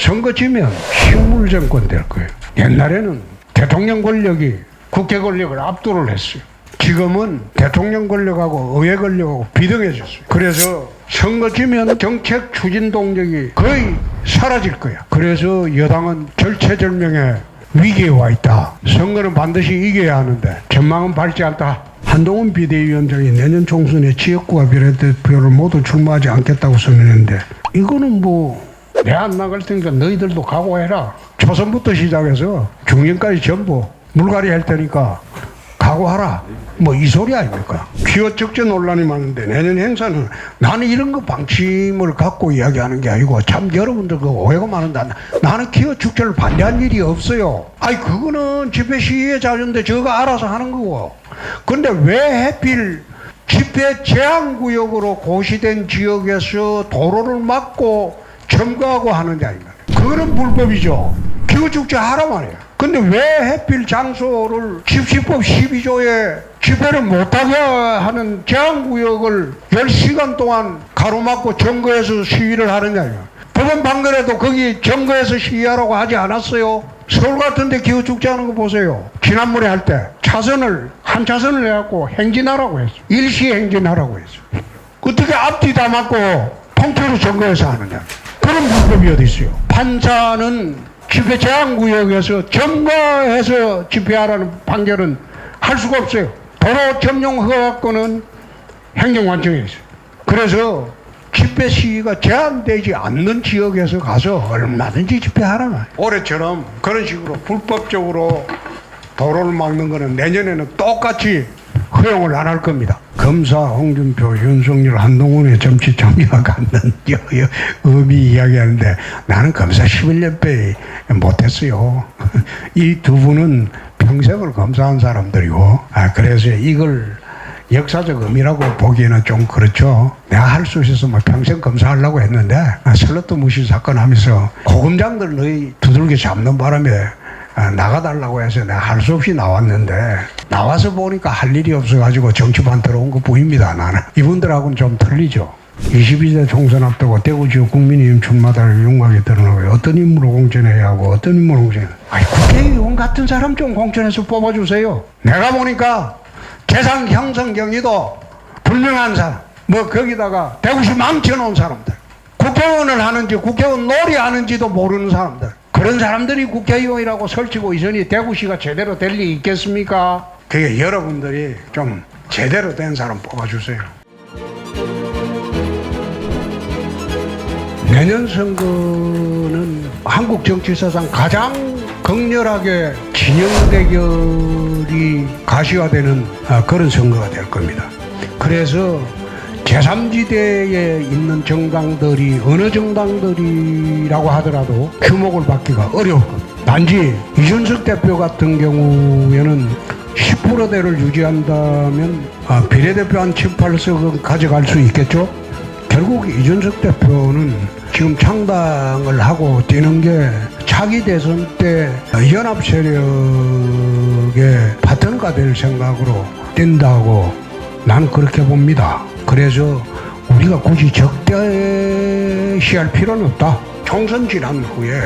선거 지면 식물 정권 될 거예요. 옛날에는 대통령 권력이 국회 권력을 압도를 했어요. 지금은 대통령 권력하고 의회 권력하고 비등해졌어요. 그래서 선거 지면 정책 추진 동력이 거의 사라질 거야. 그래서 여당은 절체절명의 위기에 와 있다. 선거는 반드시 이겨야 하는데 전망은 밝지 않다. 한동훈 비대위원장이 내년 총선에 지역구와 비례대표를 모두 출마하지 않겠다고 선언했는데 이거는 뭐 내 안 나갈 테니까 너희들도 각오해라. 초선부터 시작해서 중년까지 전부 물갈이 할 테니까 각오하라. 뭐 이 소리 아닙니까? 기호 적재 논란이 많은데 내년 행사는 나는 이런 거 방침을 갖고 이야기하는 게 아니고 참 여러분들 그 오해가 많은데 나는 기호 축제를 반대한 일이 없어요. 아니 그거는 집회 시위의 자유인데 저거 알아서 하는 거고. 근데 왜 하필 집회 제한 구역으로 고시된 지역에서 도로를 막고 점거하고 하느냐 이거. 그거는 불법이죠. 기후축제 하라 말이야. 근데 왜 하필 장소를 집시법 12조에 집회를 못하게 하는 제한구역을 10시간 동안 가로막고 점거해서 시위를 하느냐. 법원 판결에도 거기 점거해서 시위하라고 하지 않았어요. 서울 같은 데 기후축제 하는 거 보세요. 지난번에 할 때 차선을 한 차선을 해갖고 행진하라고 했어. 일시 행진하라고 했어. 어떻게 앞뒤 다 막고 통째로 점거해서 하느냐. 그런 불법이 어디 있어요. 판사는 집회 제한 구역에서 점거해서 집회하라는 판결은 할 수가 없어요. 도로 점용 허가권은 행정관청에 있어요. 그래서 집회 시위가 제한되지 않는 지역에서 가서 얼마든지 집회하라. 올해처럼 그런 식으로 불법적으로 도로를 막는 거는 내년에는 똑같이 허용을 안 할 겁니다. 검사 홍준표, 윤석열, 한동훈의 정치 정리와 갖는 의미 이야기하는데 나는 검사 11년째 못했어요. 이 두 분은 평생을 검사한 사람들이고 아, 그래서 이걸 역사적 의미라고 보기에는 좀 그렇죠. 내가 할 수 있어서 뭐 평생 검사하려고 했는데 아, 슬러트 무시 사건 하면서 고검장들 너희 두들겨 잡는 바람에 아, 나가달라고 해서 내가 할 수 없이 나왔는데 나와서 보니까 할 일이 없어가지고 정치판 들어온 것 뿐입니다 나는. 이분들하고는 좀 틀리죠. 22대 총선 앞두고 대구 지역 국민의힘 출마다를 윤곽에 드러나고 어떤 인물을 공천해야 하고 어떤 인물을 공천해 아니 국회의원 같은 사람 좀 공천해서 뽑아주세요. 내가 보니까 재산 형성 경위도 불명한 사람. 뭐 거기다가 대구시 망쳐놓은 사람들. 국회의원을 하는지 국회의원 놀이 하는지도 모르는 사람들 그런 사람들이 국회의원이라고 설치고 있으니 대구시가 제대로 될 리 있겠습니까? 그게 여러분들이 좀 제대로 된 사람 뽑아주세요. 내년 선거는 한국 정치사상 가장 극렬하게 진영 대결이 가시화되는 아, 그런 선거가 될 겁니다. 그래서 제3지대에 있는 정당들이 어느 정당들이라고 하더라도 규목을 받기가 어려울 겁니다. 단지 이준석 대표 같은 경우에는 10%대를 유지한다면 아, 비례대표 한 7, 8석은 가져갈 수 있겠죠? 결국 이준석 대표는 지금 창당을 하고 뛰는 게 차기 대선 때 연합 세력의 파트너가 될 생각으로 뛴다고 나는 그렇게 봅니다. 그래서 우리가 굳이 적대시할 필요는 없다. 총선 지난 후에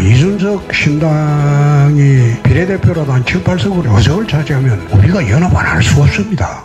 이준석 신당이 비례대표라도 한 7, 8석으로 의석을 차지하면 우리가 연합 안 할 수 없습니다.